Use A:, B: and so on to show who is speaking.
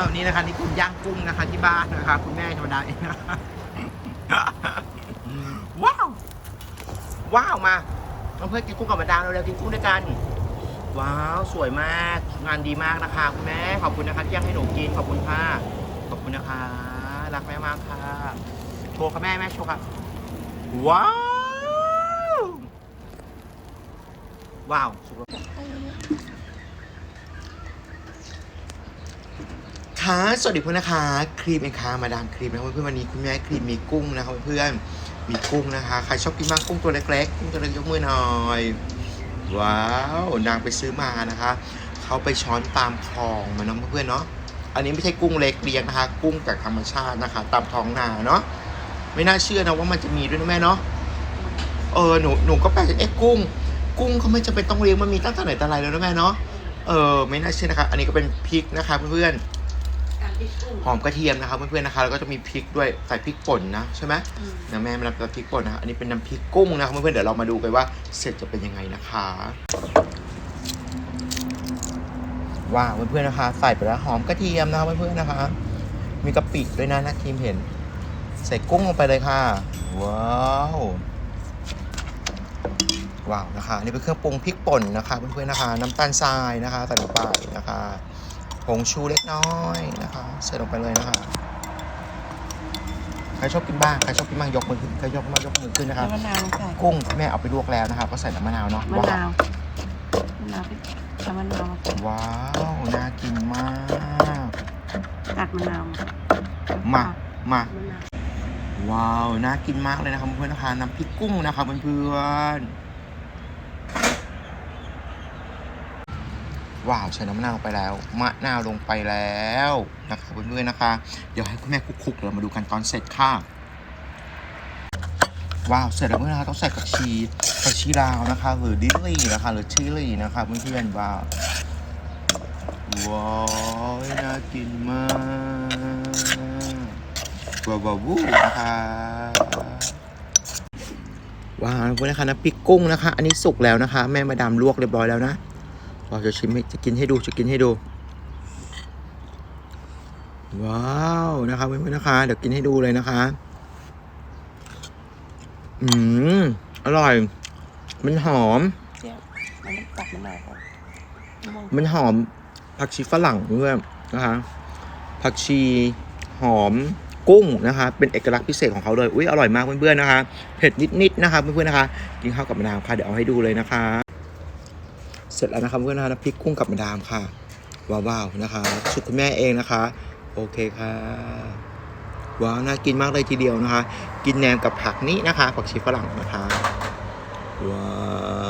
A: แล้ววันนี้นะคะนี่คุณย่างกุ้งนะคะ ที่บ้านนะคะ คุณแม่ธรรมดาเองว้าวว้าวมาเพื่อนกินกุ้งกับมาดามเร็วๆกินกุ้งด้วยกันว้าวสวยมากงานดีมากนะคะคุณแม่ขอบคุณนะคะที่ย่างให้หนูกินขอบคุณค่ะขอบคุณนะคะรักแม่มากค่ะโชว์ค่ะแม่แม่โชว์ค่ะว้าวว้าวสุดยอดค่ะ สวัสดีเพื่อนนะคะ ครีมเองค่ะมาดามครีมนะเพื่อนวันนี้คุณแม่ครีมมีกุ้งนะคะเพื่อนมีกุ้งนะคะ ใครชอบกินมากกุ้งตัวเล็กๆกุ้งตัวเล็กยกมือหน่อย ว้าว นางไปซื้อมานะคะ เขาไปช้อนตามคลองมาเนาะเพื่อนเนาะ อันนี้ไม่ใช่กุ้งเล็กเลี้ยงนะคะ กุ้งจากธรรมชาตินะคะ ตามท้องนาเนาะ ไม่น่าเชื่อนะว่ามันจะมีด้วยนะแม่เนาะ เออ หนู หนูก็แปลกเอ๊ะกุ้ง กุ้งเขาไม่จำเป็นต้องเลี้ยงมันมีตั้งแต่ไหนแต่ไรแล้วนะแม่เนาะ เออ ไม่น่าเชื่อนะคะ อันนี้ก็เป็นพริกนะคะเพื่อนๆ หอมกระเทียมนะครับเพื่อนๆนะคะแล้วก็จะมีพริกด้วยใส่พริกป่นนะใช่ไหม
B: อืม
A: นะแม่มารับพริกป่นนะอันนี้เป็นน้ำพริกกุ้งนะครับเพื่อนๆเดี๋ยวเรามาดูกันว่าเสร็จจะเป็นยังไงนะคะว้าวเพื่อนๆนะคะ ใส่ไปแล้วหอมกระเทียมนะครับเพื่อนๆนะคะ มีกะปิด้วยนะนะทีมเห็น ใส่กุ้งลงไปเลยค่ะ ว้าวว้าวนะคะอันนี่เป็นเครื่องปรุงพริกป่นนะคะเพื่อนๆนะคะ น้ำตาลทรายนะคะใส่ลงไปนะคะ ผงชูเล็กน้อยนะคะใส่ลงไปเลยนะคะใครชอบกินบ้างใครชอบกินบ้างยกมือขึ้นใครยกมายกมือขึ้นนะครับ
B: มะนาวใส่
A: กุ้งแม่เอาไปลวกแล้วนะครับก็ใส่น้ำมะนาวเนาะ
B: มะนาวมะนาวพริกเอามะนาวมาใส่
A: ว้าวน่ากินมาก
B: ตัดมะนาว
A: มามา
B: มะนาว
A: ว้าวน่ากินมากเลยนะครับเพื่อนๆนะคะน้ำพริกกุ้งนะครับเพื่อนๆ ว้าวใส่น้ำมะนาวลงไปแล้ว มะนาวลงไปแล้วนะครับเพื่อนๆนะคะ เดี๋ยวให้คุณแม่คุกๆเดี๋ยวเรามาดูกันตอนเสร็จค่ะว้าวเสร็จแล้วเพื่อนๆนะคะต้องใส่ผักชีผักชีลาวนะคะหรือดิลลี่นะคะหรือชิลลี่นะคะเพื่อนๆว้าวว้าวน่ากินมากว้าวว้าววู้นะคะว้าวเพื่อนๆนะคะน้ำพริกกุ้งนะคะ อันนี้สุกแล้วนะคะ แม่มาดามลวกเรียบร้อยแล้วนะ เราจะชิมให้จะกินให้ดูจะกินให้ดู ว้าวนะคะเพื่อนๆนะคะ เดี๋ยวกินให้ดูเลยนะคะ อืมอร่อย มันหอม
B: เดี๋ยวมันต้องตัดมะนาวก่อนมะนาว
A: มันหอมผักชีฝรั่งเพื่อนนะคะผักชีหอมกุ้งนะคะ เป็นเอกลักษณ์พิเศษของเขาเลย อุ้ยอร่อยมากเพื่อนๆนะคะ เผ็ดนิดๆนะคะเพื่อนๆนะคะ กินข้าวกับมะนาวค่ะ เดี๋ยวเอาให้ดูเลยนะคะ เสร็จแล้วนะครับเพื่อนๆนะคะน้ำพริกกุ้งกับมะดามค่ะว้าวๆนะคะสุดคุณแม่เองนะคะ โอเคค่ะว้าวน่ากินมากเลยทีเดียวนะคะ กินแหนมกับผักนี้นะคะผักชีฝรั่งนะคะว้าว